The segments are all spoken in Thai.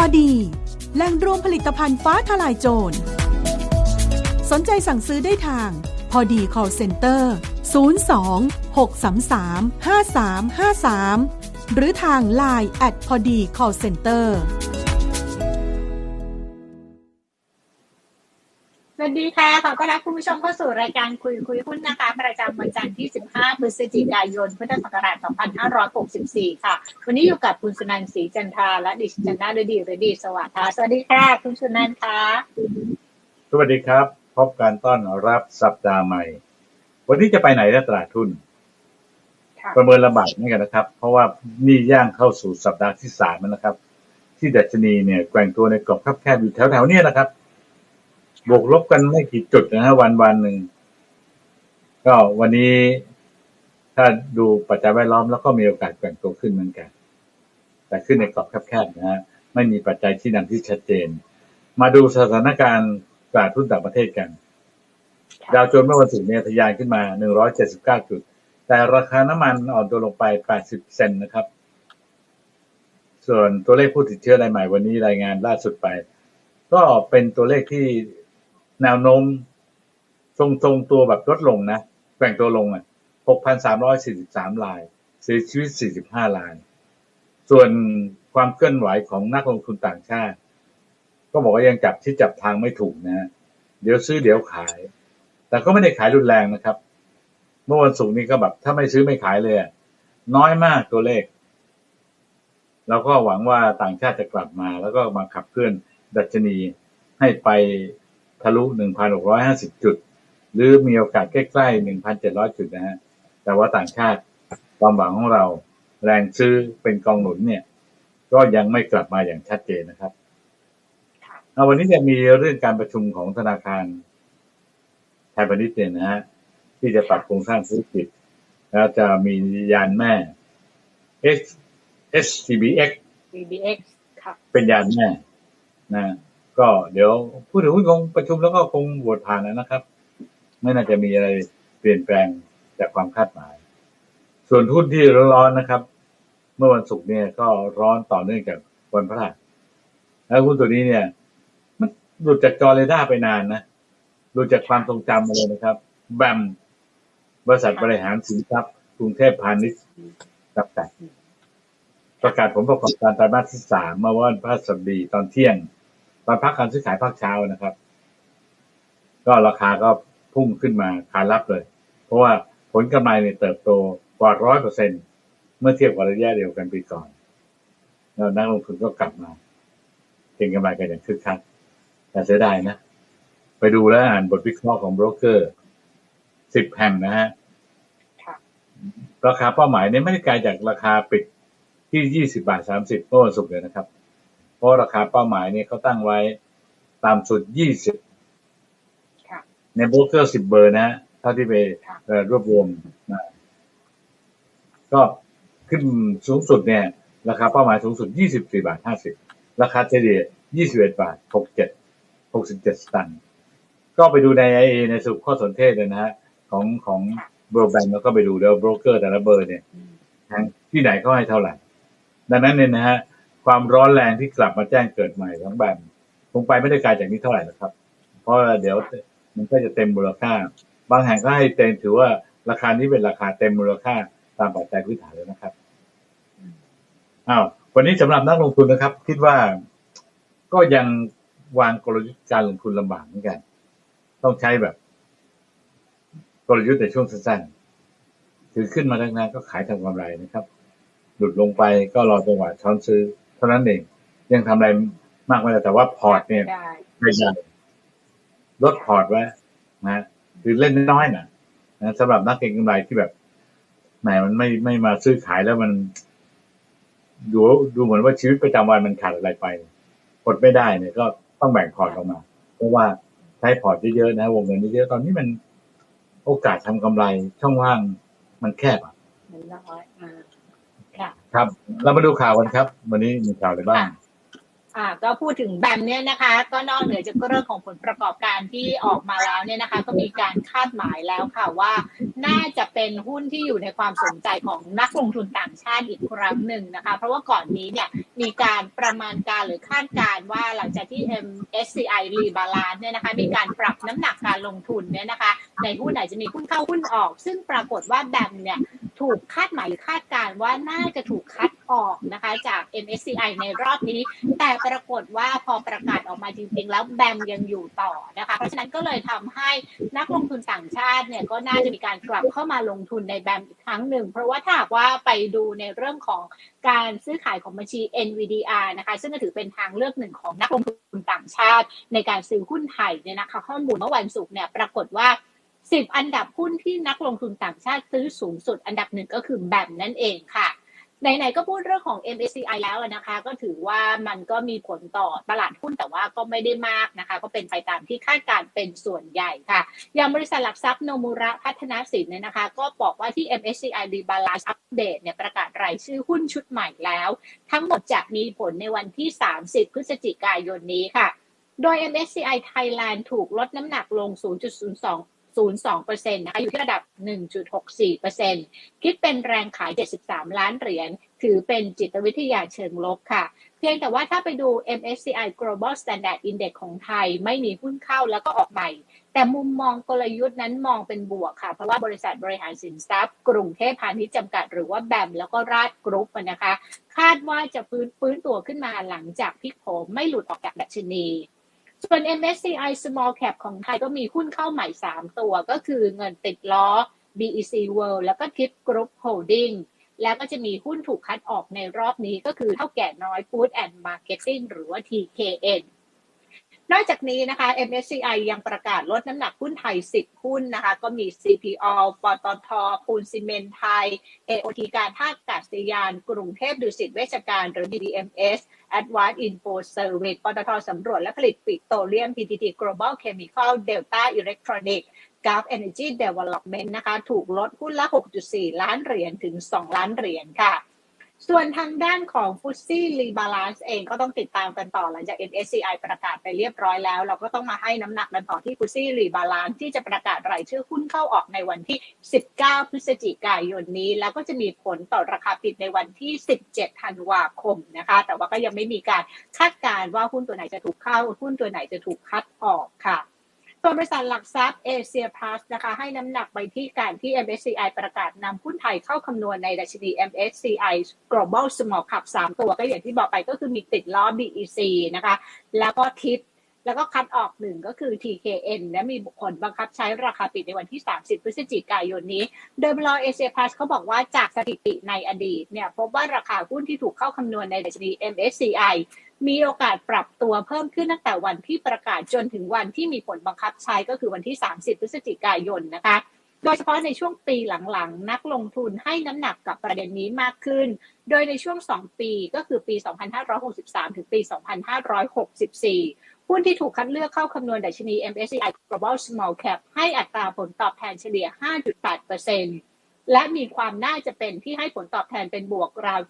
อดีแหล่งรวมผลิตภัณฑ์ฟ้าทลายโจร สนใจสั่งซื้อได้ทาง พอดี call center 02 633 5353 หรือทาง Line at พอดี call center ดีค่ะ ขอต้อนรับคุณผู้ชมเข้าสู่รายการคุยคุยหุ้นนะคะ ประจำวันจันทร์ที่ 15 พฤศจิกายน พุทธศักราช 2564 ค่ะ วันนี้อยู่กับคุณสุนันท์ศรีจันทราและดิฉันจันนาฤดีฤดีสวัสดิ์ค่ะ สวัสดีค่ะ คุณสุนันท์ค่ะ สวัสดีครับ พบการต้อนรับสัปดาห์ใหม่ วันนี้จะไปไหนนะตลาดทุนค่ะประเมินลำบากเหมือนกันนะครับ เพราะว่านี่ย่างเข้าสู่สัปดาห์ที่สามแล้วนะครับ ที่ดัชนีเนี่ยแกว่งตัวในกรอบแคบๆอยู่แถวๆเนี้นะครับ บวกลบกันไม่กี่จุดนะฮะวันวันหนึ่งก็วันนี้ถ้าดูปัจจัยแวดล้อมแล้วก็มีโอกาสแกว่งตัวขึ้นเหมือนกัน แต่ขึ้นในกรอบแคบๆนะฮะไม่มีปัจจัยที่นำที่ชัดเจน มาดูสถานการณ์ตลาดทุนต่างประเทศกัน ดาวโจนส์เมื่อวันศุกร์เนี่ยทะยานขึ้นมา 179 จุด แต่ราคาน้ำมันอ่อนตัวลงไป 80 เซนต์นะครับ ส่วนตัวเลขผู้ติดเชื้อรายใหม่วันนี้รายงานล่าสุดไป ก็เป็นตัวเลขที่ แนวโน้มทรงทรงตัวแบบลดลงนะแกว่งตัวลงอะ 6,343 ราย เสียชีวิต 45 ราย ส่วนความเคลื่อนไหวของนักลงทุนต่างชาติ ก็บอกว่ายังจับที่จับทางไม่ถูกนะ เดี๋ยวซื้อเดี๋ยวขาย แต่ก็ไม่ได้ขายรุนแรงนะครับ เมื่อวันศุกร์นี้ก็แบบถ้าไม่ซื้อไม่ขายเลยน้อยมากตัวเลขเราก็หวังว่าต่างชาติจะกลับมา แล้วก็มาขับเคลื่อนดัชนีให้ไป ทะลุ 1,650 จุด หรือมีโอกาสใกล้ๆ 1,700 จุดนะฮะ แต่ว่าต่างชาติความหวังของเราแรงซื้อเป็นกองหนุนเนี่ย ก็ยังไม่กลับมาอย่างชัดเจนนะครับค่ะเอาวันนี้จะมีเรื่องการประชุมของธนาคารไทยพาณิชย์เนี่ยนะฮะที่จะปรับโครงสร้างธุรกิจ แล้วจะมียานแม่ S SCBX BBX ค่ะเป็นยานแม่นะ ก็เดี๋ยวผู้ถือหุ้นคงประชุมแล้วก็คงโหวตผ่านนะครับ ไม่น่าจะมีอะไรเปลี่ยนแปลงจากความคาดหมาย ส่วนหุ้นที่ร้อนๆนะครับ เมื่อวันศุกร์เนี่ยก็ร้อนต่อเนื่องจากวันพฤหัสแล้วหุ้นตัวนี้เนี่ย มันหลุดจากจอเรดาร์ไปนานนะหลุดจากความทรงจำมาเลยนะครับ แบมบริษัทบริหารสินทรัพย์กรุงเทพพาณิชย์จำกัดประกาศผลประกอบการไตรมาสที่สามเมื่อวันพฤหัสบดีตอนเที่ยง ตอนพักการซื้อขายภาคเช้านะครับ ก็ราคาก็พุ่งขึ้นมาขายรับเลย เพราะว่าผลกำไรเนี่ยเติบโตกว่าร้อยเปอร์เซ็นเมื่อเทียบกับระยะเดียวกันปีก่อนแล้วนักลงทุนก็กลับมาเก็งกำไรกันอย่างคึกคักแต่เสียดายนะ ไปดูแล้วอ่านบทวิเคราะห์ของโบรกเกอร์สิบแห่งนะฮะค่ะราคาเป้าหมายเนี่ยไม่ได้ไกลจากราคาปิดที่ยี่สิบาทสามสิบเมื่อวันศุกร์เลยนะครับเพ ราะราคาเป้าหมายเนี่ยเขาตั้งไว้ตามสุดยี่สิบค่ะในโบรกเกอร์สิบเบอร์นะฮะเท่าที่ไปค่ะเอ่อรวบรวมมาก็ขึ้นสูงสุดเนี่ย ราคาเป้าหมายสูงสุดยี่สิบสี่บาทห้าสิบราคาเฉลี่ยยี่สิบเอ็ดบาทหกเจ็ดหกสิบเจ็ดสตางค์ก็ไปดูในไอเอในสรุปข้อสนเทศเลยนะฮะของของเบอร์แบงก์แล้วก็ไปดูแล้วโบรกเกอร์แต่ละเบอร์เนี่ยอืมทางที่ไหนเขาให้เท่าไหร่ ดังนั้นเนี่ยนะฮะ ความร้อนแรงที่กลับมาแจ้งเกิดใหม่ของแบมคงไปไม่ได้ไกลจากนี้เท่าไหร่นะครับ เพราะเดี๋ยวมันก็จะเต็มมูลค่า บางแห่งก็ให้เต็มถือว่าราคานี้เป็นราคาเต็มมูลค่าตามปัจจัยพื้นฐานแล้วนะครับอ้าววันนี้สำหรับนักลงทุนนะครับ คิดว่าก็ยังวางกลยุทธ์การลงทุนลำบากเหมือนกัน ต้องใช้แบบ กลยุทธ์ในช่วงสั้นๆถือขึ้นมาแรงๆก็ขายทำกำไรนะครับ หลุดลงไปก็รอจังหวะช้อนซื้อ เท่านั้นเอง ยังทำอะไรมากไม่ได้แต่ว่าพอร์ตเนี่ยได้ไม่ใช่ลดพอร์ตไว้นะคือเล่นน้อยๆนะนะสำหรับนักเก็งกำไรที่แบบแหมมันไม่ไม่มาซื้อขายแล้วมัน ดูดูเหมือนว่าชีวิตประจำวันมันขาดอะไรไปกดไม่ได้เนี่ยก็ต้องแบ่งพอร์ตออกมา เพราะว่าใช้พอร์ตเยอะๆนะวงเงินเยอะๆตอนนี้มันโอกาสทำกำไรช่องว่างมันแคบอะมันน้อยอ่า ครับ เรามาดูข่าวกันครับ วันนี้มีข่าวอะไรบ้างอ่าก็พูดถึงแบมเนี่ยนะคะ ก็นอกเหนือจากเรื่องของผลประกอบการที่ออกมาแล้วเนี่ยนะคะ ก็มีการคาดหมายแล้วค่ะว่า น่าจะเป็นหุ้นที่อยู่ในความสนใจของนักลงทุนต่างชาติอีกครั้งหนึ่งนะคะ เพราะว่าก่อนนี้เนี่ยมีการประมาณการหรือคาดการ์ว่าหลังจากที่ MSCI Rebalan เนี่ยนะคะมีการปรับน้ำหนักการลงทุนเนี่ยนะคะ ในหุ้นไหนจะมีหุ้นเข้าหุ้นออก ซึ่งปรากฏว่าแบมเนี่ยถูกคาดหมายหรือคาดการ์ว่าน่าจะถูกคัดออกนะคะ จาก MSCI ในรอบนี้ แต่ปรากฏว่าพอประกาศออกมาจริงๆ แล้วแบมยังอยู่ต่อนะคะ เพราะฉะนั้นก็เลยทำให้นักลงทุนต่างชาติเนี่ยก็น่าจะมีการกลับเข้ามาลงทุนในแบมอีกครั้งหนึ่ง เพราะว่าถ้าหากว่าไปดูในเรื่องของการซื้อขายของบัญชี NVDR นะคะ ซึ่งถือเป็นทางเลือกหนึ่งของนักลงทุนต่างชาติ ในการซื้อหุ้นไทยเนี่ยนะคะข้อมูลเมื่อวันศุกร์เนี่ยปรากฏว่า 10อันดับหุ้นที่นักลงทุนต่างชาติซื้อสูงสุด อันดับหนึ่งก็คือแบมนั่นเองค่ะไหนๆก็พูดเรื่องของ MSCI แล้วนะคะ ก็ถือว่ามันก็มีผลต่อตลาดหุ้นแต่ว่าก็ไม่ได้มากนะคะ ก็เป็นไปตามที่คาดการเป็นส่วนใหญ่ค่ะ อย่างบริษัทหลักทรัพย์โนมุระพัฒนาสินเนี่ยนะคะ ก็บอกว่าที่ MSCI Rebalance Update เนี่ยประกาศรายชื่อหุ้นชุดใหม่แล้ว ทั้งหมดจะมีผลในวันที่ 30 พฤศจิกายนนี้ค่ะ โดย MSCI Thailand ถูกลดน้ำหนักลง 0.02 0.2%นะคะอยู่ที่ระดับ 1.64%คิดเป็นแรงขาย 73 ล้านเหรียญถือเป็นจิตวิทยาเชิงลบค่ะ เพียงแต่ว่าถ้าไปดู MSCI Global Standard Index ของไทยไม่มีหุ้นเข้าแล้วก็ออกใหม่แต่มุมมองกลยุทธ์นั้นมองเป็นบวกค่ะ เพราะว่าบริษัทบริหารสินทรัพย์ กรุงเทพพาณิชย์จำกัดหรือว่าแบมแล้วก็ราชกรุ๊ปนะคะ คาดว่าจะฟื้นฟื้นตัวขึ้นมาหลังจากพิกโผไม่หลุดออกจากดัชนี ส่วน MSCI Small Cap ของไทยก็มีหุ้นเข้าใหม่ 3 ตัว ก็คือเงินติดล้อ BEC World แล้วก็ทิป Group Holding แล้วก็จะมีหุ้นถูกคัดออกในรอบนี้ก็คือเท่าแก่น้อย Food and Marketing หรือว่า TKN นอกจากนี้นะคะ MSCI ยังประกาศลดน้ำหนักหุ้นไทย 10 หุ้นนะคะ ก็มี CPO ปตทปูนซีเมนต์ไทย AOT การท่าอากาศยาน กรุงเทพดุสิตเวชการ หรือ BDMs Advanced Info Service ปตทสำรวจและผลิตปิโตรเลียม PTT Global Chemical Delta Electronic g u l f Energy Development นะคะ ถูกลดหุ้นละ 6.4 ล้านเหรียญถึง 2 ล้านเหรียญค่ะ ส่วนทางด้านของฟุตซี่รีบาลานซ์เองก็ต้องติดตามกันต่อหลังจาก MSCI ประกาศไปเรียบร้อยแล้ว เราก็ต้องมาให้น้ำหนักกันต่อที่ฟุตซี่รีบาลานซ์ที่จะประกาศรายชื่อหุ้นเข้าออกในวันที่ 19 พฤศจิกายนนี้ แล้วก็จะมีผลต่อราคาปิดในวันที่ 17 ธันวาคมนะคะ แต่ว่าก็ยังไม่มีการคาดการณ์ว่าหุ้นตัวไหนจะถูกเข้า หุ้นตัวไหนจะถูกคัดออกค่ะ ส่วนบริษัทหลักทรัพย์เอเชียพลัสนะคะให้น้ำหนักไปที่การที่ MSCI ประกาศนำหุ้นไทยเข้าคำนวณในดัชนี MSCI Global Small Cap 3 ตัวก็อย่างที่บอกไปก็คือมีติดล้อ BEC นะคะแล้วก็ทิปแล้วก็คัดออกหนึ่งก็คือ TKN และมีผลบังคับใช้ราคาปิดในวันที่ 30 พฤศจิกายนนี้ โดยบลอเอเชียพลัสเขาบอกว่าจากสถิติในอดีตเนี่ยพบว่าราคาหุ้นที่ถูกเข้าคำนวณในดัชนี MSCI มีโอกาสปรับตัวเพิ่มขึ้นตั้งแต่วันที่ประกาศจนถึงวันที่มีผลบังคับใช้ก็คือวันที่ 30 พฤศจิกายนนะคะ โดยเฉพาะในช่วงปีหลังๆ นักลงทุนให้น้ำหนักกับประเด็นนี้มากขึ้น โดยในช่วง 2 ปีก็คือปี 2563 ถึงปี 2564หุ้นที่ถูกคัดเลือกเข้าคำนวณดัชนี MSCI Global Small Cap ให้อัตราผลตอบแทนเฉลี่ย 5.8%และมีความน่าจะเป็นที่ให้ผลตอบแทนเป็นบวกราว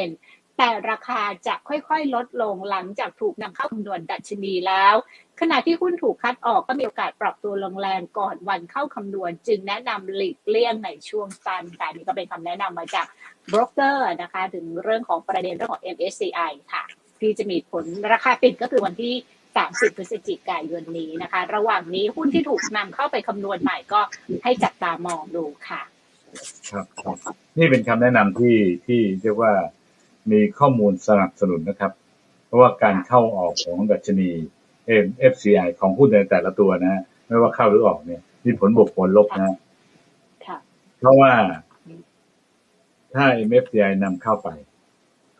72% แต่ราคาจะค่อยๆ ลดลงหลังจากถูกนำเข้าคำนวณดัชนีแล้ว ขณะที่หุ้นถูกคัดออกก็มีโอกาสปรับตัวลงแรงก่อนวันเข้าคำนวณ จึงแนะนำหลีกเลี่ยงในช่วงสั้นค่ะนี่ก็เป็นคำแนะนำมาจากบรกเกอร์นะคะ ถึงเรื่องของประเด็นเรื่องของ MSCI ค่ะ ที่จะมีผลราคาปิดก็คือวันที่30พฤศจิกายนนี้นะคะ ระหว่างนี้หุ้นที่ถูกนำเข้าไปคำนวณใหม่ก็ให้จับตามองดูค่ะ ครับครับนี่เป็นคำแนะนำที่ที่เรียกว่า มีข้อมูลสนับสนุนนะครับ เพราะว่าการเข้าออกของดัชนี MFCI ของหุ้นในแต่ละตัวนะไม่ว่าเข้าหรือออกเนี่ยมีผลบวกผลลบนะค่ะเพราะว่าถ้า MFCI นำเข้าไป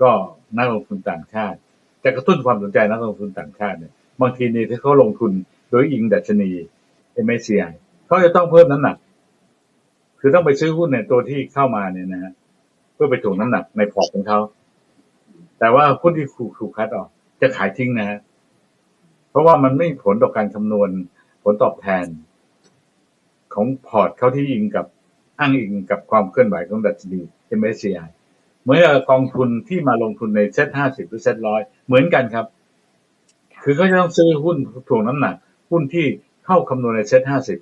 ก็นักลงทุนต่างชาติ จะกระตุ้นความสนใจนักลงทุนต่างชาติเนี่ยบางทีเนี่ยที่เขาลงทุนโดยอิงดัชนี MSCI เขาจะต้องเพิ่มน้ำหนัก คือต้องไปซื้อหุ้นในตัวที่เข้ามาเนี่ยนะฮะเพื่อไปถ่วงน้ำหนักในพอร์ตของเขา แต่ว่าหุ้นที่ถูกถูกคัดออก จะขายทิ้งนะฮะเพราะว่ามันไม่มีผลต่อการคำนวณผลตอบแทน ของพอร์ตเขาที่อิงกับอ้างอิงกับความเคลื่อนไหวของดัชนี MSCI เหมือนกองทุนที่มาลงทุนในเซ็ตห้าสิบหรือเซ็ตร้อยเหมือนกันครับ คือเขาจะต้องซื้อหุ้นถ่วงน้ำหนัก หุ้นที่เข้าคำนวณในเซ็ตห้าสิบ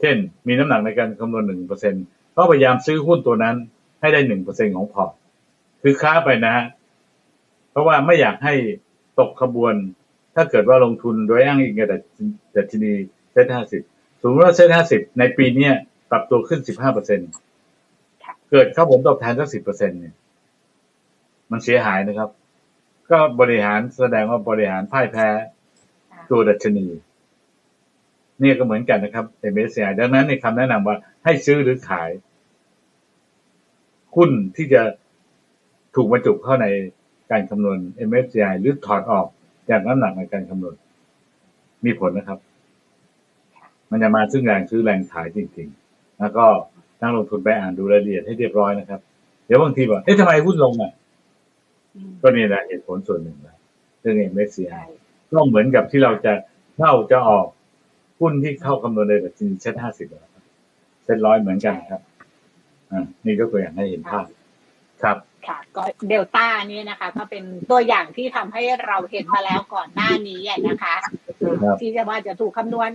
เช่น มีน้ำหนักในการคำนวณหนึ่งเปอร์เซ็นต์ก็พยายามซื้อหุ้นตัวนั้นให้ได้หนึ่งเปอร์เซ็นของพอร์ต คือค้าไปนะฮะเพราะว่าไม่อยากให้ตกขบวน ถ้าเกิดว่าลงทุนโดยอ้างอิงกับดัชนีเซ็ตห้าสิบสมมติว่าเซ็ตห้าสิบในปีเนี้ยปรับตัวขึ้นสิบห้าเปอร์เซ็นเกิดเข้าผลตอบแทนสักสิบเปอร์เซ็นเนี่ย มันเสียหายนะครับ ก็บริหารแสดงว่าบริหารพ่ายแพ้ตัวดัชนีนี่ก็เหมือนกันนะครับ MSCI ดังนั้นในคำแนะนำว่าให้ซื้อหรือขายหุ้นที่จะ ถูกบรรจุเข้าในการคำนวณ MSCI หรือถอดออกจากน้ำหนักในการคำนวณ มีผลนะครับ มันจะมาซึ่งแรงซื้อแรงขายจริงๆ แล้วก็นักลงทุนไปอ่านดูรายละเอียดให้เรียบร้อยนะครับ เดี๋ยวบางทีบอกเอ๊ะทำไมหุ้นลงอะอืมก็นี่แหละเหตุผลส่วนหนึ่งนะเรื่องใช่ MSCI ก็เหมือนกับที่เราจะเข้าจะออกหุ้นที่เข้าคำนวณในดัชนีเซ็ตห้าสิบเซ็ตร้อยเหมือนกันครับ อ่า นี่ก็ตัวอย่างให้เห็นภาพครับ ค่ะก็เดลต้านี่นะคะ ก็เป็นตัวอย่างที่ทำให้เราเห็นมาแล้วก่อนหน้านี้อะนะคะ ที่จะว่าจะถูกคำนวณ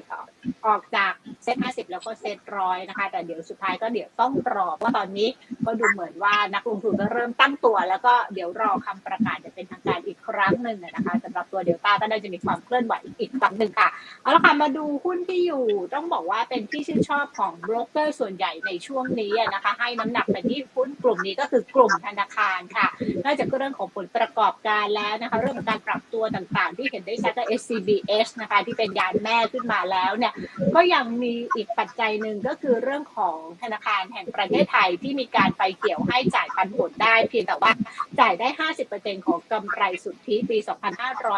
ออกจากเซตห้าสิบแล้วก็เซตร้อยนะคะ แต่เดี๋ยวสุดท้ายก็เดี๋ยวต้องรอเพราตอนนี้ก็ดูเหมือนว่านักลงทุนก็เริ่มตั้งตัว แล้วก็เดี๋ยวรอคำประกาศจะเป็นทางการอีกครั้งหนึ่งนะคะสำหรับตัวเดลต้าก็น่าจะมีความเคลื่อนไหวอีกครั้งหนึ่งค่ะเอาละค่ะมาดูหุ้นที่อยู่ต้องบอกว่าเป็นที่ชื่นชอบของโบรกเกอร์ส่วนใหญ่ในช่วงนี้นะคะ ให้น้ำหนักไปที่หุ้นกลุ่มนี้ก็คือกลุ่มธนาคารค่ะนอกจากเรื่องของผลประกอบการแล้วนะคะ เรื่องของการปรับตัวต่างๆ ที่เห็นได้ชัดก็ SCBS นะคะที่เป็นยานแม่ขึ้นมาแล้วเนี่ย ก็ยังมีอีกปัจจัยหนึ่งก็คือเรื่องของธนาคารแห่งประเทศไทยที่มีการไปเกี่ยวให้จ่ายปันผลได้ เพียงแต่ว่าจ่ายได้ 50%ของกำไรสุทธิปี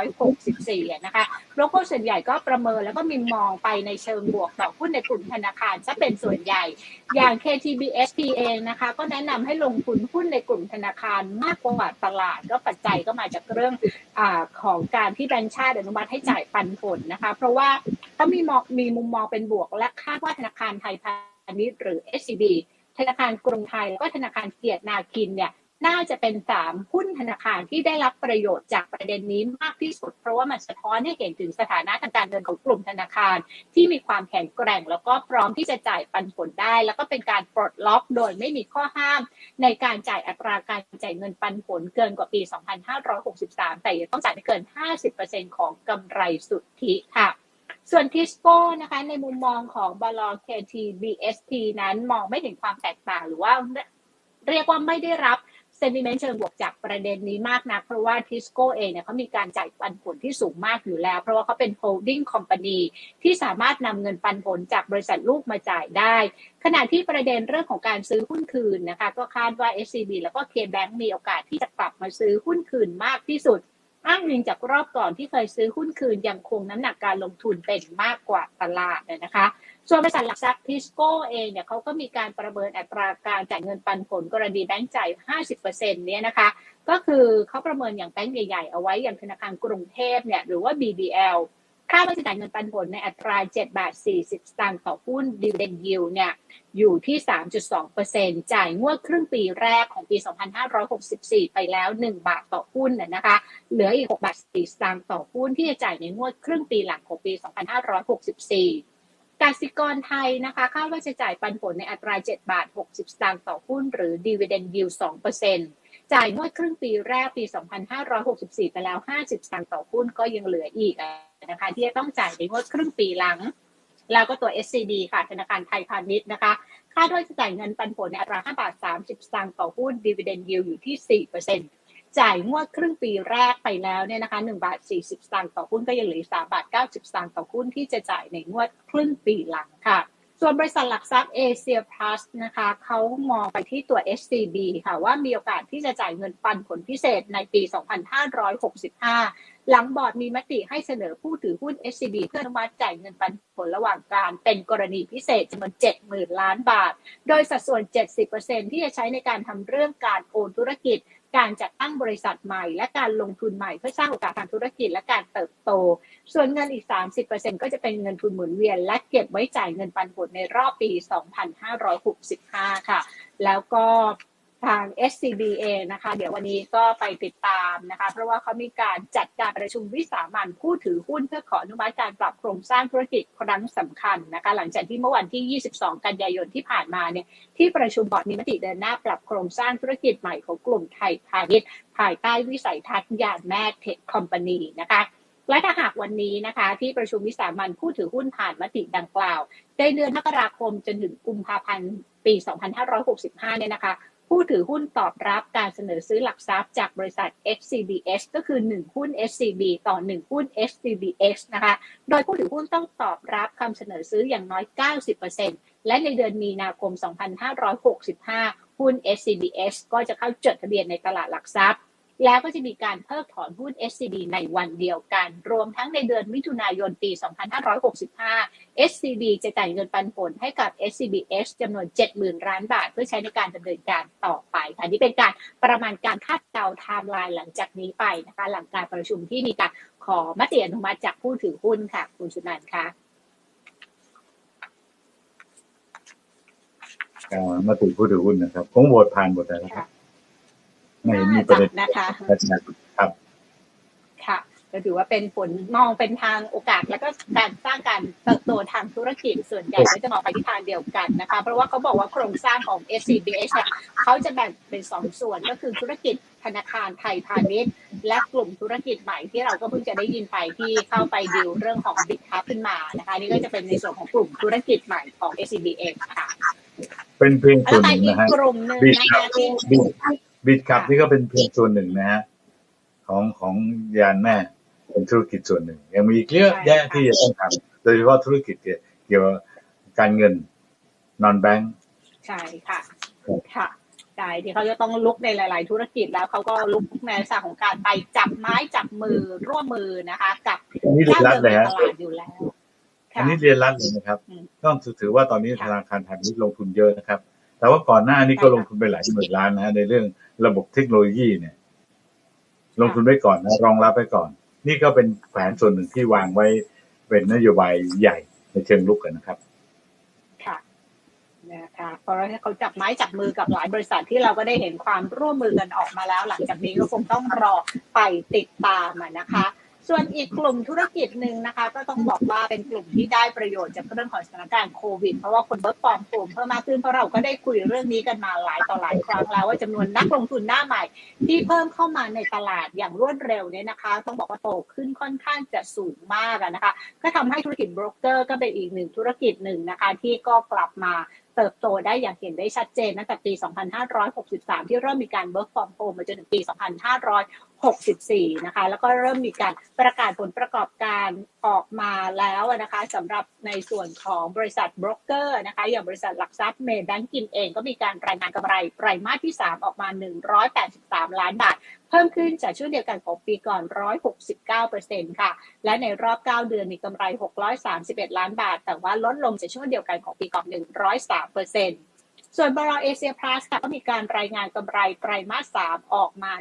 2564 นะคะโลกส่วนใหญ่ก็ประเมินแล้วก็มีมองไปในเชิงบวกต่อหุ้นในกลุ่มธนาคารจะเป็นส่วนใหญ่ อย่าง KTBSP เองนะคะ ก็แนะนำให้ลงทุนหุ้นในกลุ่มธนาคารมากกว่าตลาดก็ปัจจัยก็มาจากเรื่องอของการที่แบงก์ชาติอนุมัติให้จ่ายปันผลนะคะ เพราะว่าก็มีมองมีมุมมองเป็นบวก และคาดว่าธนาคารไทยพาณิชย์หรือ SCB ธนาคารกรุงไทยแล้วก็ธนาคารเกียรตินาคินเนี่ย น่าจะเป็นสามหุ้นธนาคารที่ได้รับประโยชน์จากประเด็นนี้มากที่สุด เพราะว่ามันสะท้อนให้เห็นถึงสถานะทางการเงินของกลุ่มธนาคาร ที่มีความแข็งแกร่ง แล้วก็พร้อมที่จะจ่ายปันผลได้ แล้วก็เป็นการปลดล็อกโดยไม่มีข้อห้าม ในการจ่ายอัตราการจ่ายเงินปันผลเกินกว่าปี 2563 แต่ยังต้องจ่ายไม่เกิน 50%ของกำไรสุทธิค่ะส่วนทิสโก้นะคะในมุมมองของบล KT BSP นั้นมองไม่เห็นความแตกต่างหรือว่าเรียกว่าไม่ได้รับ เซนิเมนต์เชิงบวกจากประเด็นนี้มากนักเพราะว่าทิสโก้เองเนี่ยเขามีการจ่ายปันผลที่สูงมากอยู่แล้ว เพราะว่าเขาเป็น holding company ที่สามารถนำเงินปันผลจากบริษัทลูกมาจ่ายได้ ขณะที่ประเด็นเรื่องของการซื้อหุ้นคืนนะคะ ก็คาดว่า SCB แล้วก็ KBank มีโอกาสที่จะกลับมาซื้อหุ้นคืนมากที่สุด อ้างอิงจากรอบก่อนที่เคยซื้อหุ้นคืนยังคงน้ำหนักการลงทุนเป็นมากกว่าตลาดนะคะ ส่วนบริษัทหลักทรัพย์ทิสโก้เองเนี่ยเขาก็มีการประเมินอัตราการจ่ายเงินปันผลกรณีแบงก์จ่าย 50%เนี่ยนะคะ ก็คือเขาประเมินอย่างแบงก์ใหญ่ๆ เอาไว้อย่างธนาคารกรุงเทพเนี่ยหรือว่า BBL ค่าว่าจะจ่ายเงินปันผลในอัตรา7บาท40 สตางค์ต่อหุ้น dividend yield เนี่ยอยู่ที่ 3.2%จ่ายงวดครึ่งปีแรกของปี 2564 ไปแล้ว 1 บาทต่อหุ้นน่นะคะ เหลืออีก6บาท4สตางค์ต่อหุ้นที่จะจ่ายในงวดครึ่งปีหลังของปี 2564 กสิกรไทยนะคะคาดว่าจะจ่ายปันผลในอัตรา 7 บาท 60 สตางค์ต่อหุ้น หรือ dividend yield 2%จ่ายงวดครึ่งปีแรกปี 2564 ไปแล้ว 50 สตางค์ต่อหุ้นก็ยังเหลืออีกนะคะที่จะต้องจ่ายในงวดครึ่งปีหลัง แล้วก็ตัว SCB ค่ะธนาคารไทยพาณิชย์นะคะคาดว่าจะจ่ายเงินปันผลในอัตรา 5 บาท 30 สตางค์ต่อหุ้น dividend yield อยู่ที่ 4% จ่ายงวดครึ่งปีแรกไปแล้วเนี่ยนะคะ1บาท40สตางค์ต่อหุ้นก็ยังเหลือ3บาท90สตางค์ต่อหุ้นที่จะจ่ายในงวดครึ่งปีหลังค่ะ ส่วนบริษัทหลักทรัพย์เอเชียพลัสนะคะเขามองไปที่ตัว SCB ค่ะว่ามีโอกาสที่จะจ่ายเงินปันผลพิเศษในปี 2565 หลังบอร์ดมีมติให้เสนอผู้ถือหุ้น SCB เพื่ออนุมัติจ่ายเงินปันผลระหว่างการเป็นกรณีพิเศษจำนวน 70,000 ล้านบาท โดยสัดส่วน 70%ที่จะใช้ในการทำเรื่องการโอนธุรกิจ การจัดตั้งบริษัทใหม่ และการลงทุนใหม่เพื่อสร้างโอกาสทางธุรกิจและการเติบโต ส่วนเงินอีก 30%ก็จะเป็นเงินทุนหมุนเวียน และเก็บไว้จ่ายเงินปันผลในรอบปี 2565 ค่ะ แล้วก็ ทาง SCBA นะคะ เดี๋ยววันนี้ก็ไปติดตามนะคะ เพราะว่าเขามีการจัดการประชุมวิสามันผู้ถือหุ้นเพื่อขออนุมัติการปรับโครงสร้างธุรกิจครั้งสำคัญนะคะ หลังจากที่เมื่อวันที่ 22 กันยายนที่ผ่านมาเนี่ยที่ประชุมบอร์ดมีมติเดินหน้าปรับโครงสร้างธุรกิจใหม่ของกลุ่มไทยพาณิชย์ภายใต้วิสัยทัศน์ยานแม่เทคคอมพานีนะคะและถ้าหากวันนี้นะคะ ที่ประชุมวิสามันผู้ถือหุ้นผ่านมติดังกล่าว ในเดือนมกราคมจนถึงกุมภาพันธ์ปี 2565 เนี่ยนะคะ ผู้ถือหุ้นตอบรับการเสนอซื้อหลักทรัพย์จากบริษัท SCBS ก็คือ 1 หุ้น SCB ต่อ 1 หุ้น SCBS นะคะ โดยผู้ถือหุ้นต้องตอบรับคำเสนอซื้ออย่างน้อย 90%และในเดือนมีนาคม 2565 หุ้น SCBS ก็จะเข้าจดทะเบียนในตลาดหลักทรัพย์ แล้วก็จะมีการเพิกถอนหุ้น SCB ในวันเดียวกัน รวมทั้งในเดือนมิถุนายนปี 2565 SCB จะจ่ายเงินปันผลให้กับ SCBS จำนวน 70,000 ล้านบาท เพื่อใช้ในการดำเนินการต่อไปค่ะนี่เป็นการประมาณการคาดเดาไทม์ไลน์หลังจากนี้ไปนะคะหลังการประชุมที่มีการขอมติอนุมัติจากผู้ถือหุ้นค่ะ คุณสุนันท์ค่ะอ่ามติผู้ถือหุ้นนะครับคงโหวตผ่านหมดแล้วนะครับ ไม่เห็นมีประเด็นนะคะครับค่ะก็ถือว่าเป็นผลมองเป็นทางโอกาส แล้วก็การสร้างการเติบโตทางธุรกิจส่วนใหญ่ก็จะมองไปที่ทางเดียวกันนะคะ เพราะว่าเขาบอกว่าโครงสร้างของ SCBS เนี่ยเขาจะแบ่งเป็นสองส่วนก็คือธุรกิจธนาคารไทยพาณิชย์ และกลุ่มธุรกิจใหม่ที่เราก็เพิ่งจะได้ยินไปที่เข้าไปดีลเรื่องของ Big Hub ขึ้นมานะคะนี่ก็จะเป็นในส่วนของกลุ่มธุรกิจใหม่ของ SCBS ค่ะเป็นเพียงแล้ส่ววนหก็นึ่งอีกนะฮะกลุ่มหนึ่งบิดนะครัคะบที่ บิดบิดครับนี่ก็เป็นเพียงส่วนหนึ่งนะฮะของของยานแม่เป็นธุรกิจส่วนหนึ่ง ยังมีอีกเยอะแยะที่จะต้องทำโดยเฉพาะธุรกิจเกี่ยวกับการเงิน non bank ใช่ค่ะครับค่ะใช่ที่เขาจะต้องลุกในหลาย ๆ ธุรกิจแล้วเขาก็ลุกในลักษณะของการไปจับไม้จับมือร่วมมือนะคะกับอันนี้เรียนรัดเลยฮะตลาดอยู่แล้วอัค่ะนนี้เรียนรัดเลยนะครับอืมต้องถือว่าตอนนี้ค่ะธนาคารไทยพาณิชย์ลงทุนเยอะนะครับ แต่ว่าก่อนหน้านี้ก็ใช่ค่ะลงทุนไปหลายหมื่นล้านนะฮะในเรื่องระบบเทคโนโลยีเนี่ย ลงทุนไว้ก่อนนะรองรับไว้ก่อน นี่ก็เป็นแผนส่วนหนึ่งที่วางไว้เป็นนโยบายใหญ่ในเชิงลุกกันนะครับค่ะนะคะเพราะว่าเขาจับไม้จับมือกับหลายบริษัทที่เราก็ได้เห็นความร่วมมือกันออกมาแล้ว หลังจากนี้ก็คงต้องรอไปติดตามอะนะคะ ส่วนอีกกลุ่มธุรกิจหนึ่งนะคะ ก็ต้องบอกว่าเป็นกลุ่มที่ได้ประโยชน์จากเรื่องของสถานการณ์โควิด เพราะว่าคนเบิร์กฟอร์มกลุ่มเพิ่มมากขึ้นเพราะเราก็ได้คุยเรื่องนี้กันมาหลายต่อหลายครั้งแล้วว่าจำนวนนักลงทุนหน้าใหม่ ที่เพิ่มเข้ามาในตลาดอย่างรวดเร็วเนี่ยนะคะ ต้องบอกว่าโตขึ้นค่อนข้างจะสูงมากนะคะก็ทำให้ธุรกิจโบรกเกอร์ก็เป็นอีกหนึ่งธุรกิจหนึ่งนะคะที่ก็กลับมาเติบโตได้อย่างเห็นได้ชัดเจนตั้งแต่ปี 2563 ที่เริ่มมีการ work from home มาจนถึงปี 2564นะคะ แล้วก็เริ่มมีการประกาศผลประกอบการออกมาแล้วนะคะสำหรับในส่วนของบริษัทโบรกเกอร์นะคะ อย่างบริษัทหลักทรัพย์เมย์แบงกินเอง ก็มีการรายงานกำไรไตรมาสที่ 3 ออกมา 183 ล้านบาท เพิ่มขึ้นจากช่วงเดียวกันของปีก่อน 169%ค่ะ และในรอบ 9 เดือนมีกำไร 631 ล้านบาท แต่ว่าลดลงจากช่วงเดียวกันของปีก่อน 103% ส่วนบรอเอเชียพลัสค่ะก็มีการรายงานกำไรไตรมาส 3 ออกมา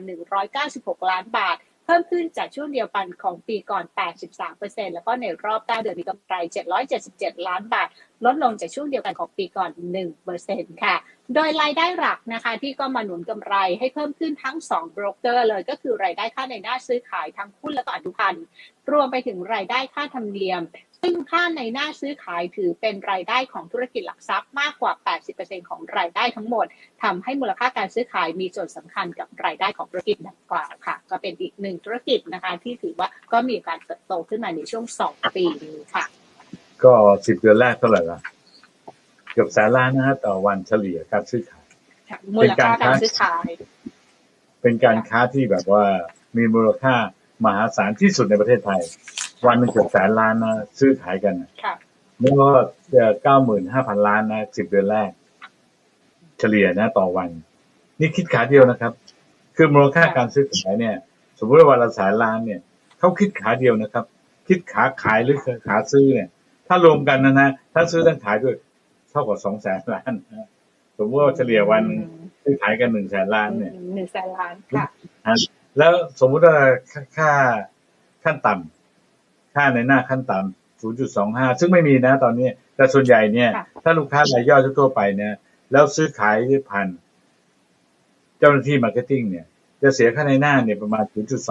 196 ล้านบาท เพิ่มขึ้นจากช่วงเดียวกันของปีก่อน 83%แล้วก็ในรอบ9เดือนมีกำไร 777 ล้านบาท ลดลงจากช่วงเดียวกันของปีก่อน 1%ค่ะ โดยรายได้หลักนะคะที่ก็มาหนุนกำไรให้เพิ่มขึ้นทั้ง2บรกเกอร์เลยก็คือรายได้ค่าในหน้าซื้อขายทั้งหุ้นและก็อนุพันธ์รวมไปถึงรายได้ค่าธรรมเนียม ซึ่งค่าในหน้าซื้อขายถือเป็นรายได้ของธุรกิจหลักทรัพย์มากกว่า 80%ของรายได้ทั้งหมดทำให้มูลค่าการซื้อขายมีส่วนสำคัญกับรายได้ของธุรกิจดังกล่าวค่ะ ก็เป็นอีกหนึ่งธุรกิจนะคะ ที่ถือว่าก็มีการเติบโตขึ้นมาในช่วง 2 ปีนี้ค่ะ ก็สิบเดือนแรกเท่าไหร่ละเกือบแสนล้านนะฮะต่อวันเฉลี่ยการซื้อขายมูลค่าการซื้อขาย เป็นการค้าที่แบบว่ามีมูลค่ามหาศาลที่สุดในประเทศไทย วันหนึงเกือบแสนล้านนะซื้อขายกันนะค่ะแล้วก็เก้าหมื่นห้าพันล้านนะสิบเดือนแรก เฉลี่ยนะ ต่อวัน นี่คิดขาเดียวนะครับ คือมูลค่าการซื้อขายเนี่ย สมมติว่าวันละแสนล้านเนี่ยเขาคิดขาเดียวนะครับ คิดขาขายหรือขาซื้อเนี่ย ถ้ารวมกันนะนะถ้าซื้อทั้งขายด้วยเท่ากับสองแสนล้านนะสมมติว่าเฉลี่ยวันซื้อขายกันหนึ่งแสนล้านเนี่ยหนึ่งแสนล้านค่ะแล้วสมมุติว่าค่าค่าขั้นต่ำ ค่าในหน้าขั้นต่ำ0.25 ซึ่งไม่มีนะตอนนี้ แต่ส่วนใหญ่เนี่ยค่ะถ้าลูกค้ารายย่อยทั่วๆไปเนี่ย แล้วซื้อขายผ่านเจ้าหน้าที่มาร์เก็ตติ้งเนี่ย จะเสียค่าในหน้าเนี่ยประมาณ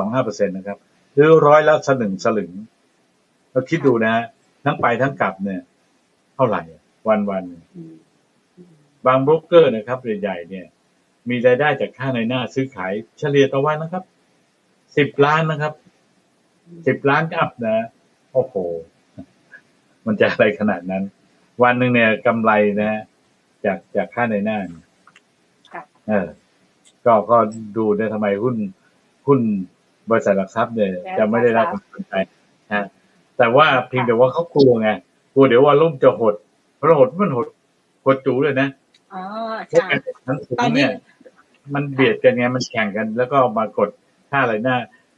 0.25%นะครับหรือร้อยละสลึงสลึงเราคิดดูนะฮะทั้งไปทั้งกลับเนี่ย เท่าไหร่อะวันวันๆอืมบางโบรกเกอร์นะครับใหญ่ๆเนี่ย มีรายได้จากค่าในหน้าซื้อขายเฉลี่ยต่อวันนะครับสิบล้านนะครับสิบล้านอัพนะ โอ้โห มันจะอะไรขนาดนั้น วันหนึ่งเนี่ยกำไรนะจากจากค่าในหน้าเนี่ยค่ะเออ ก็ก็ดูได้ทำไมหุ้นหุ้นบริษัทหลักทรัพย์เนี่ยจะไม่ได้รับความสนใจนะแต่ว่าเพียงแต่ว่าเขากลัวไงกลัวเดี๋ยวว่าล่มจะหดเพราะหดมันหดหดจูเลยนะอ๋อพวกค่ะการแข่งขันสูตองนนี้เนี่ย มันเบียดกันไงมันแข่งกัน แล้วก็มากดค่ารายหน้า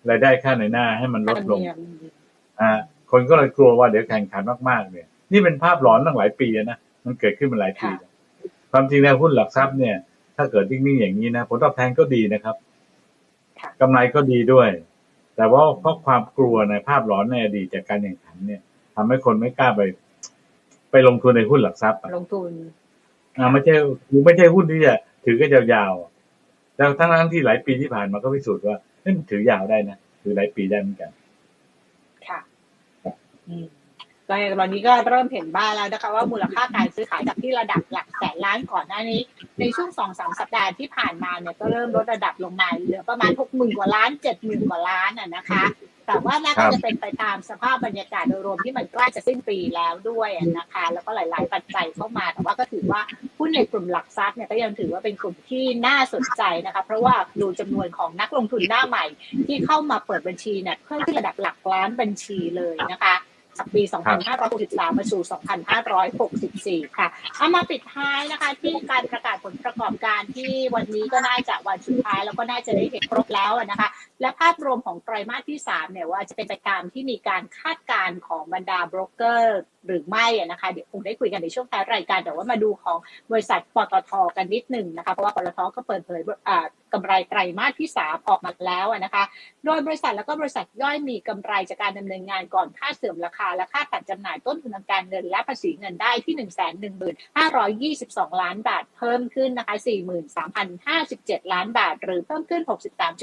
รายได้ค่าในหน้าให้มันลธรดรมลงเนียมอ่า คนก็เลยกลัวว่าเดี๋ยวแข่งขันมากๆเนี่ย นี่เป็นภาพหลอนตั้งหลายปีแล้วนะมันเกิดขึ้นมาหลายปีแล้วความจริงแล้วหุ้นหลักทรัพย์เนี่ย ถ้าเกิดนิ่งๆอย่างนี้นะผลตอบแทนก็ดีนะครับค่ะกำไรก็ดีด้วย แต่ว่าเพราะความกลัวในภาพหลอนในอดีตจากการแข่งขันเนี่ยทำให้คนไม่กล้าไป ไปลงทุนในหุ้นหลักทรัพย์อะลงทุนอ่าไม่ใช่คือไม่ใช่หุ้นที่จะถือกันยาวๆอะแล้วทั้งนั้นที่หลายปีที่ผ่านมาก็พิสูจน์ว่าเฮ้ยมันถือยาวได้นะถือหลายปีได้เหมือนกันค่ะอืมก็ ตอนนี้ก็เริ่มเห็นบ้างแล้วนะคะว่ามูลค่าการซื้อขายจากที่ระดับหลักแสนล้านก่อนหน้านี้ ในช่วงสองสามสัปดาห์ที่ผ่านมาเนี่ยก็เริ่มลดระดับลงมาเหลือประมาณหกหมื่นกว่าล้านเจ็ดหมื่นกว่าล้านอะนะคะ แต่ว่าน่าจะเป็นไปตามสภาพบรรยากาศโดยรวมที่มันใกล้จะสิ้นปีแล้วด้วยนะคะ แล้วก็หลาย ๆ ปัจจัยเข้ามา แต่ว่าก็ถือว่าหุ้นในกลุ่มหลักทรัพย์เนี่ยก็ยังถือว่าเป็นกลุ่มที่น่าสนใจนะคะเพราะว่าดูจำนวนของนักลงทุนหน้าใหม่ ที่เข้ามาเปิดบัญชีเนี่ยเพิ่มขึ้นระดับหลักล้านบัญชีเลยนะคะ จากปี 2563 มาสู่ 2564 ค่ะ เอามาปิดท้ายนะคะ ที่การประกาศผลประกอบการที่วันนี้ก็น่าจะวันสุดท้ายแล้วก็น่าจะได้เห็นครบแล้วนะคะ และภาพรวมของไตรมาสที่ 3 เนี่ยว่าจะเป็นไปตามที่มีการคาดการณ์ของบรรดาโบรกเกอร์หรือไม่อะนะคะเดี๋ยวคงได้คุยกันในช่วงท้ายรายการ แต่ว่ามาดูของบริษัทปตทกันนิดหนึ่งนะคะเพราะว่าปตทก็เปิดเผยอ่ากำไรไตรมาสที่ 3 ออกมาแล้วนะคะโดยบริษัทแล้วก็บริษัทย่อยมีกำไรจากการดำเนินงานก่อนค่าเสื่อมราคา และค่าตัดจำหน่ายต้นทุนทางการเงิน และภาษีเงินได้ที่ 1 1 5 2 2 ล้านบาทเพิ่มขึ้นนะคะ43,057 ล้านบาท หรือเพิ่มขึ้น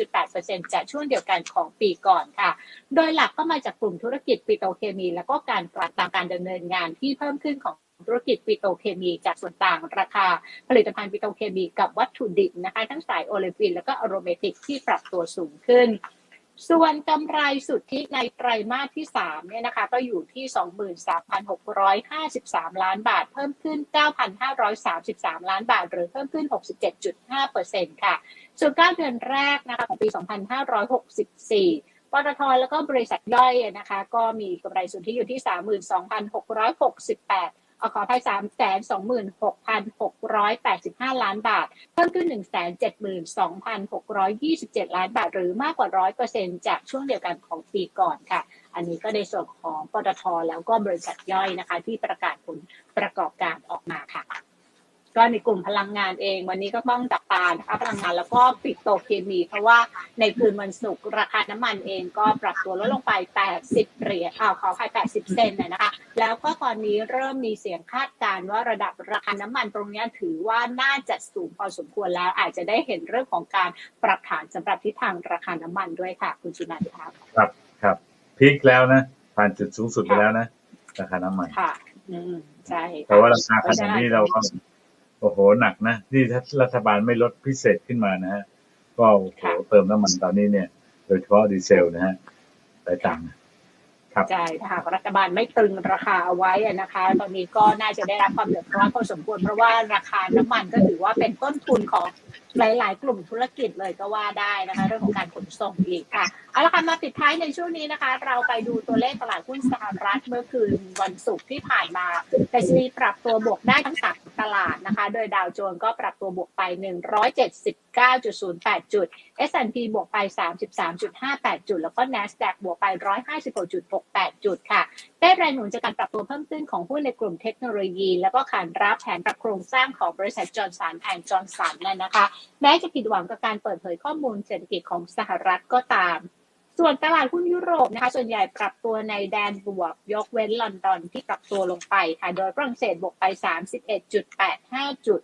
63.8%จากช่วงเดียวกันของปีก่อนค่ะ โดยหลักก็มาจากกลุ่มธุรกิจปิโตรเคมี และก็การปรับตามการดำเนินงานที่เพิ่มขึ้นของธุรกิจปิโตรเคมีจากส่วนต่างราคา ผลิตภัณฑ์ปิโตรเคมีกับวัตถุดิบนะคะ ทั้งสายโอเลฟิน แล้วก็อโรเมติกที่ปรับตัวสูงขึ้น ส่วนกำไรสุทธิในไตรมาสที่3เนี่ยนะคะก็อยู่ที่ 23,653 ล้านบาท เพิ่มขึ้น 9,533 ล้านบาท หรือเพิ่มขึ้น 67.5%ค่ะ ส่วน9เดือนแรกนะคะของปี 2564 ปตทแล้วก็บริษัทย่อยนะคะ ก็มีกำไรสุทธิอยู่ที่ 32,668เอาขออภัย3 2 6 6 8 5ล้านบาท เพิ่มขึ้น172,627ล้านบาท หรือมากกว่า100%จากช่วงเดียวกันของปีก่อนค่ะ อันนี้ก็ในส่วนของปตทแล้วก็บริษัทย่อยนะคะ ที่ประกาศผลประกอบการออกมาค่ะ ก็ในกลุ่มพลังงานเอง วันนี้ก็ต้องจับตานะคะพลังงานแล้วก็ปิโตรเคมี เพราะว่าในคืนวันศุกร์ราคาน้ำมันเองก็ปรับตัวลดลงไป 80 เหรียญอ่าขออภัย80 เซนต์นะคะ แล้วก็ตอนนี้เริ่มมีเสียงคาดการณ์ว่าระดับราคาน้ำมันตรงนี้ถือว่าน่าจะสูงพอสมควรแล้ว อาจจะได้เห็นเรื่องของการปรับฐานสำหรับทิศทางราคาน้ำมันด้วยค่ะ คุณสุนันท์คะครับครับพีคแล้วนะผ่านจุดสูงสุดไปแล้วนะราคาน้ำมันค่ะ อืมใช่ค่ะแต่ว่าราคาขนาดนี้เราก็ โอ้โหหนักนะที่ถ้ารัฐบาลไม่ลดพิเศษขึ้นมานะฮะก็โอ้โหเติมน้ำมันตอนนี้เนี่ย โดยเฉพาะดีเซลนะฮะหลายตังค์นะครับใช่ถ้าหากรัฐบาลไม่ตรึงราคาเอาไว้อะนะคะ ตอนนี้ก็น่าจะได้รับความเดือดร้อนพอสมควรเพราะว่าราคาน้ำมันก็ถือว่าเป็นต้นทุนของหลาย ๆ กลุ่มธุรกิจเลยก็ว่าได้นะคะ เรื่องของการขนส่งอีกค่ะ เอาละค่ะมาปิดท้ายในช่วงนี้นะคะ เราไปดูตัวเลขตลาดหุ้นสหรัฐเมื่อคืนวันศุกร์ที่ผ่านมาแต่ชนีปรับตัวบวกได้ทั้งสามตลาดนะคะ โดยดาวโจนส์ก็ปรับตัวบวกไป 179.08 จุด S&P บวกไป 33.58 จุด แล้วก็ NASDAQ บวกไป 156.68 จุดค่ะ ได้แรงหนุนจากการปรับตัวเพิ่มขึ้นของหุ้นในกลุ่มเทคโนโลยี แล้วก็ขานรับแผนปรับโครงสร้างของบริษัทจอร์นสันแอนด์จอร์นสันนั่นนะคะ แม้จะผิดหวังกับการเปิดเผยข้อมูลเศรษฐกิจของสหรัฐก็ตาม ส่วนตลาดหุ้นยุโรปนะคะส่วนใหญ่ปรับตัวในแดนบวก ยกเว้นลอนดอนที่ปรับตัวลงไปค่ะโดยฝรั่งเศสบวกไป 31.85 จุด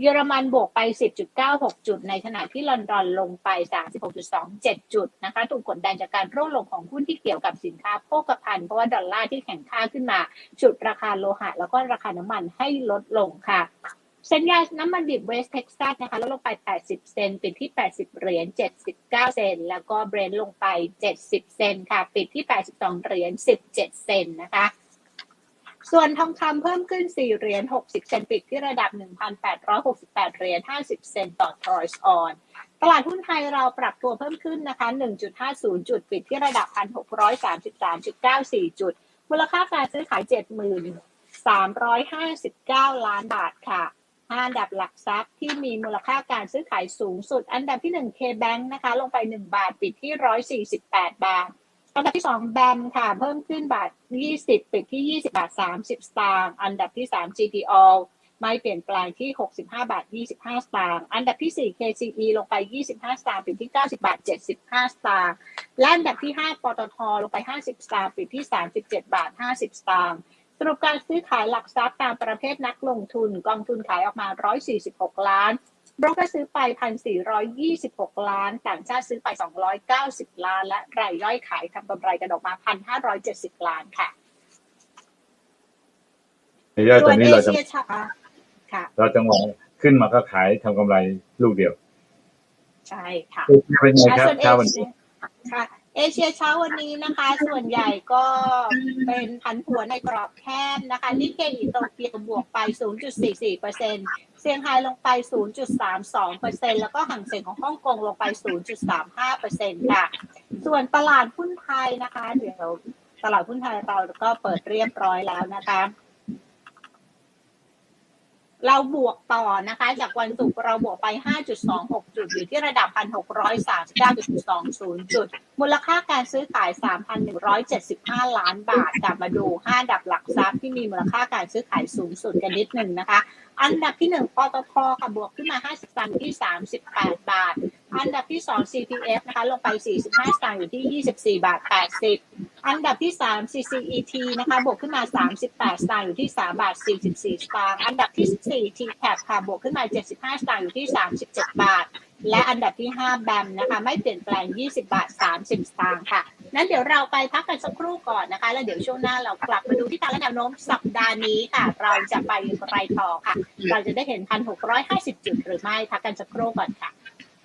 เยอรมันบวกไป 10.96 จุด ในขณะที่ลอนดอนลงไป 36.27 จุดนะคะถูกกดดันจากการร่วงลงของหุ้นที่เกี่ยวกับสินค้าโภคภัณฑ์เพราะว่าดอลลาร์ที่แข็งค่าขึ้นมา จุดราคาโลหะ แล้วก็ราคาน้ำมันให้ลดลงค่ะ สัญญาน้ำมันดิบเวสเท็กซัสนะคะลดลงไป 80 เซนปิดที่ 80 เหรียญ 79 เซนแล้วก็เบรนท์ลงไป 70 เซนค่ะ ปิดที่ 82 เหรียญ 17 เซนนะคะ ส่วนทองคำเพิ่มขึ้น 4 เหรียญ 60 เซนต์ปิดที่ระดับ 1,868 เหรียญ 50 เซนต์ต่อทรอยส์ออนตลาดหุ้นไทยเราปรับตัวเพิ่มขึ้นนะคะ 1.50 จุดปิดที่ระดับ 1,633.94 จุด มูลค่าการซื้อขาย73,359 ล้านบาทค่ะ 5 อันดับหลักทรัพย์ที่มีมูลค่าการซื้อขายสูงสุด อันดับที่ 1 K-Bank นะคะ ลงไป 1 บาทปิดที่ 148 บาท อันดับที่ 2 แบมค่ะ เพิ่มขึ้นบาท 20 ปิดที่ 20 บาท 30 สตางค์อันดับที่ 3 GTO ไม่เปลี่ยนแปลงที่ 65 บาท 25 สตางค์อันดับที่ 4 KCE ลงไป 25 สตางค์ปิดที่ 90 บาท 75 สตางค์และอันดับที่ 5 ปตท ลงไป 50 สตางค์ปิดที่ 37 บาท 50 สตางค์ รุปการซื้อขายหลักทรัพย์ตามประเภทนักลงทุน กองทุนขายออกมา 146 ล้านโบรกเกอร์ซื้อไป 1,426 ล้าน ต่างชาติซื้อไป 290 ล้าน และรายย่อยขายทำกำไรกันออกมา 1,570 ล้านค่ะในย่อยส่ตวอนนเอนี้เราจะเชียชาค่ะเราจังหวะขึ้นมาก็ขายทำกำไรลูกเดียว ใช่ค่ะเป็นไงครับส่วนเอเช้าวันเชีนี้ยค่ะ เอเชียเช้าวันนี้นะคะ ส่วนใหญ่ก็เป็นพันผัวในกรอบแคบนะคะนิเกอิโตเกียวบวกไป 0.44เปอร์เซ็นต์เซี่ยงไฮ้ลงไป 0.32เปอร์เซ็นต์แล้วก็ห่างเสียงของฮ่องกงลงไป 0.35เปอร์เซ็นต์ค่ะ ส่วนตลาดหุ้นไทยนะคะ เดี๋ยวตลาดหุ้นไทยเราก็เปิดเรียบร้อยแล้วนะคะ เราบวกต่อนะคะ จากวันศุกร์เราบวกไป 5.26 จุด อยู่ที่ระดับ 1,639.20 จุด มูลค่าการซื้อขาย 3,175 ล้านบาทกลับมาดู 5 ดับหลักทรัพย์ที่มีมูลค่าการซื้อขายสูงสุดกันนิดหนึ่งนะคะ อันดับที่ 1 ปตทค่ะบวกขึ้นมา 53 ที่ 38 บาท อันดับที่ 2 CPF นะคะลงไป 45สตางค์อยู่ที่ 24 บาท 80 อันดับที่ 3 CCET นะคะบวกขึ้นมา 38สตางค์อยู่ที่ 3 บาท 44 สตางค์ อันดับที่ 4 TCAP ค่ะบวกขึ้นมา 75สตางค์อยู่ที่ 37 บาท และอันดับที่ 5 แบมนะคะไม่เปลี่ยนแปลง 20 บาท 30 สตางค์ค่ะ นั้นเดี๋ยวเราไปพักกันสักครู่ก่อนนะคะ แล้วเดี๋ยวช่วงหน้าเรากลับมาดูที่ทางและแนวโน้มสัปดาห์นี้ค่ะ เราจะไปอย่างไรต่อค่ะ เราจะได้เห็น 1,650 จุดหรือไม่พักกันสักครู่ก่อนค่ะ